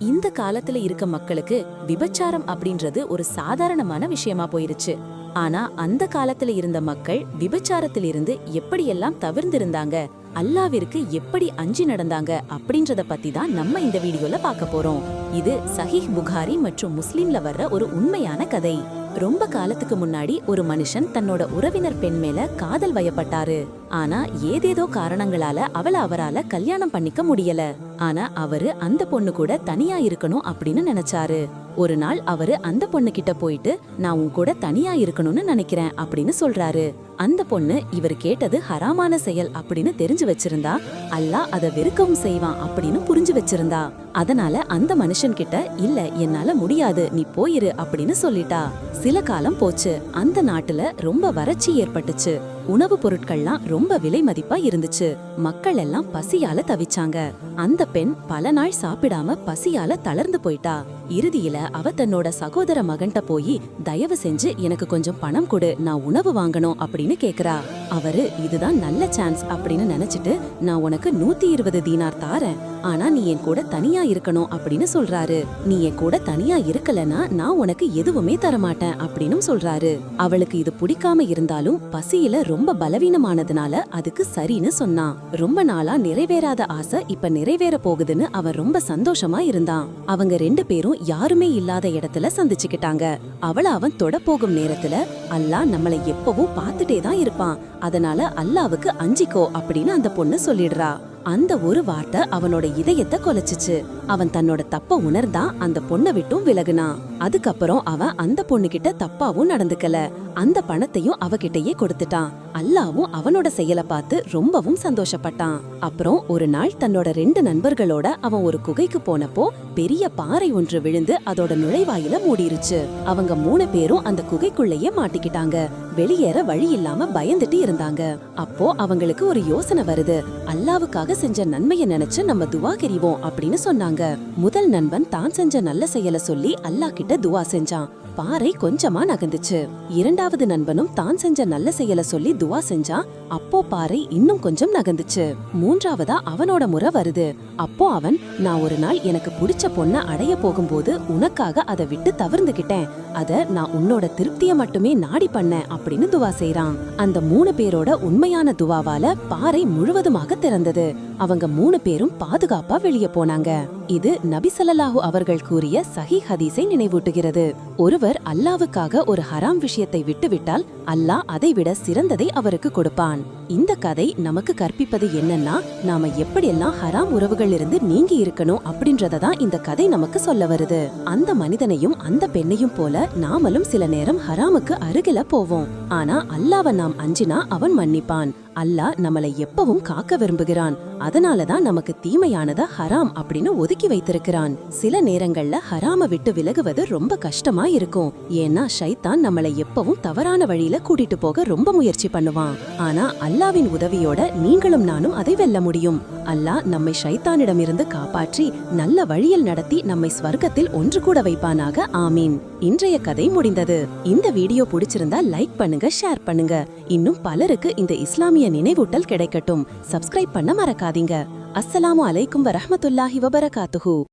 இந்த காலத்துல இருக்க மக்களுக்கு விபச்சாரம் அப்படின்றது ஒரு சாதாரணமான விஷயமா போயிருச்சு. ஆனா அந்த காலத்துல இருந்த மக்கள் விபச்சாரத்திலிருந்து எப்படியெல்லாம் தவிர்ந்திருந்தாங்க அல்லாவிற்கு எப்படி அஞ்சி நடந்தாங்க அப்படின்றத பத்தி தான் நம்ம இந்த வீடியோல பார்க்க போறோம். இது சஹீஹ் புகாரி மற்றும் முஸ்லிம்ல வர்ற ஒரு உண்மையான கதை. ரொம்ப காலத்துக்கு முன்னாடி ஒரு மனுஷன் தன்னோட உறவினர் பெண் மேல காதல் வயப்பட்டாரு. ஆனா ஏதேதோ காரணங்களால அவளை அவரால கல்யாணம் பண்ணிக்க முடியல. ஆனா அவரு அந்த பொண்ணு கூட தனியா இருக்கணும் அப்படின்னு நினைச்சாரு. ஒரு நாள் அவரு அந்த பொண்ணு கிட்ட போயிட்டு நான் உன் கூட தனியா இருக்கணும்னு நினைக்கிறேன் அப்படின்னு சொல்றாரு. அந்த பொண்ணு இவர் கேட்டது ஹராமான செயல் அப்படின்னு தெரிஞ்சு வச்சிருந்தா அல்லாஹ் அதை வெறுக்கவும் செய்வான் அப்படின்னு புரிஞ்சு வச்சிருந்தா. அதனால அந்த மனுஷன் கிட்ட இல்ல என்னால முடியாது நீ போயிரு அப்படின்னு சொல்லிட்டா. சில காலம் போச்சு. அந்த நாட்டுல ரொம்ப வறட்சி ஏற்பட்டுச்சு. உணவுப் பொருட்கள்லாம் ரொம்ப விலை மதிப்பா இருந்துச்சு. மக்கள் எல்லாம் பசியால தவிச்சாங்க. அந்த பெண் பல நாள் சாப்பிடாம பசியால தளர்ந்து போயிட்டா. இறுதியில அவ தன்னோட சகோதர மகன்கிட்ட போய் தயவு செஞ்சு எனக்கு கொஞ்சம் பணம் கொடு நான் உணவு வாங்கணும் அப்படின்னு கேக்குறா. அவரு இதுதான் நல்ல சான்ஸ் அப்படின்னு நினைச்சிட்டு நான் உனக்கு நூத்தி இருபது தீனார் தாரேன். ஆனா நீ என் கூட தனியா இருக்கணும் அப்படின்னு சொல்றாரு. நீ என் கூட தனியா இருக்கலனா நான் உனக்கு எதுவுமே தரமாட்டேன் அப்படின்னு சொல்றாரு. அவளுக்கு இது பிடிக்காம இருந்தாலும் பசியில ரொம்ப ரொம்ப பலவீனமானதுனால அதுக்கு சரின்னு சொன்னான். ரொம்ப நாளா நிறைவேறாத ஆசை இப்ப நிறைவேற போகுதுன்னு அவன் ரொம்ப சந்தோஷமா இருந்தான். அவங்க ரெண்டு பேரும் யாருமே இல்லாத இடத்துல சந்திச்சுக்கிட்டாங்க. அவளை அவன் தொட போகும் நேரத்துல அல்லாஹ் நம்மளை எப்பவும் பார்த்துட்டே தான் இருப்பான். அதனால அல்லாவுக்கு அஞ்சிக்கோ அப்படின்னு அந்த பொண்ணு சொல்லிடுறா. அந்த ஒரு வார்த்தை அவனோட இதயத்தை கொலைச்சிச்சு. அவன் தன்னோட தப்ப உணர்ந்தான் அந்த பொண்ணை விட்டும் விலகுனான். அதுக்கப்புறம் அவன் அந்த பொண்ணுகிட்ட தப்பாவும் நடந்துக்கல. அந்த பணத்தையும் அவகிட்டயே கொடுத்துட்டான். அல்லாவும் அவனோட செயலை பார்த்து ரொம்பவும் சந்தோஷப்பட்டான். அப்புறம் ஒரு நாள் தன்னோட ரெண்டு நண்பர்களோட அவன் ஒரு குகைக்கு போனப்போ பெரிய பாறை ஒன்று விழுந்து அதோட நுழைவாயில மூடிருச்சு. அவங்க மூணு பேரும் அந்த குகைக்குள்ளேயே மாட்டிக்கிட்டாங்க. வெளியேற வழி இல்லாம பயந்துட்டு இருந்தாங்க. அப்போ அவங்களுக்கு ஒரு யோசனை வருது. அல்லாவுக்காக செஞ்ச நன்மையை நினைச்சு நம்ம துவா கெறிவோம் அப்படின்னு சொன்னாங்க. முதல் நண்பன் தான் செஞ்ச நல்ல செயலை சொல்லி அல்லாஹ் கிட்ட துவா செஞ்சான். பாறை கொஞ்சமா நகர்ந்துச்சு. இரண்டாவது நண்பனும் தான் செஞ்ச நல்ல செயலை சொல்லி துவா செஞ்சான். அப்போ பாறை இன்னும் கொஞ்சம் நகர்ந்துச்சு. மூன்றாவதா அவனோட முறை வருது. அப்போ அவன் நான் ஒரு நாள் எனக்கு பிடிச்ச பொண்ண அடைய போகும்போது உனக்காக அதை விட்டு தவிர்ந்துகிட்டேன். அத நான் உன்னோட திருப்திய மட்டுமே நாடி பண்ணேன் அப்படின்னு துவா செய்றான். அந்த மூணு பேரோட உண்மையான துவாவால பாறை முழுவதுமாக திறந்தது. அவங்க மூணு பேரும் பாதுகாப்பா வெளியே போனாங்க. இது நபி அவர்கள் கூறிய சஹி ஹதீஸை நினைவூட்டுகிறது ஒருவர் அல்லாவுக்காக ஒரு ஹராம் விஷயத்தை விட்டுவிட்டால் அல்லாஹ் அதை விட சிறந்ததை அவருக்கு கொடுப்பான். இந்த கதை நமக்கு கற்பிப்பது என்னன்னா நாம எப்படியெல்லாம் ஹராம் உறவுகள் இருந்து நீங்கி இருக்கணும் அப்படின்றத தான் இந்த கதை நமக்கு சொல்ல வருது. அந்த மனிதனையும் அந்த பெண்ணையும் போல நாமளும் சில நேரம் ஹராமுக்கு அருகில போவோம். ஆனா அல்லாவ நாம் அஞ்சினா அவன் மன்னிப்பான். அல்லாஹ் நம்மளை எப்பவும் காக்க விரும்புகிறான். அதனாலதான் நமக்கு தீமையானத ஹராம் அப்படின்னு ஒதுக்கி வைத்திருக்கிறான். சில நேரங்கள்ல ஹராம விட்டு விலகுவது ரொம்ப கஷ்டமா இருக்கும். ஏன்னா ஷைத்தான் நம்மளை எப்பவும் தவறான வழியில கூட்டிட்டு போக ரொம்ப முயற்சி பண்ணுவான். ஆனா அல்லாவின் உதவியோட நீங்களும் நானும் அதை வெல்ல முடியும். அல்லாஹ் நம்மை ஷைத்தானிடமிருந்து காப்பாற்றி நல்ல வழியில் நடத்தி நம்மை ஸ்வர்க்கத்தில் ஒன்று கூட வைப்பானாக. ஆமீன். இன்றைய கதை முடிந்தது. இந்த வீடியோ பிடிச்சிருந்தா லைக் பண்ணுங்க ஷேர் பண்ணுங்க. இன்னும் பலருக்கு இந்த இஸ்லாமிய நினைவூட்டல் கிடைக்கட்டும். சப்ஸ்கிரைப் பண்ண மறக்காதீங்க. அஸ்ஸலாமு அலைக்கும் வரஹ்மத்துல்லாஹி வபரகாத்துஹூ.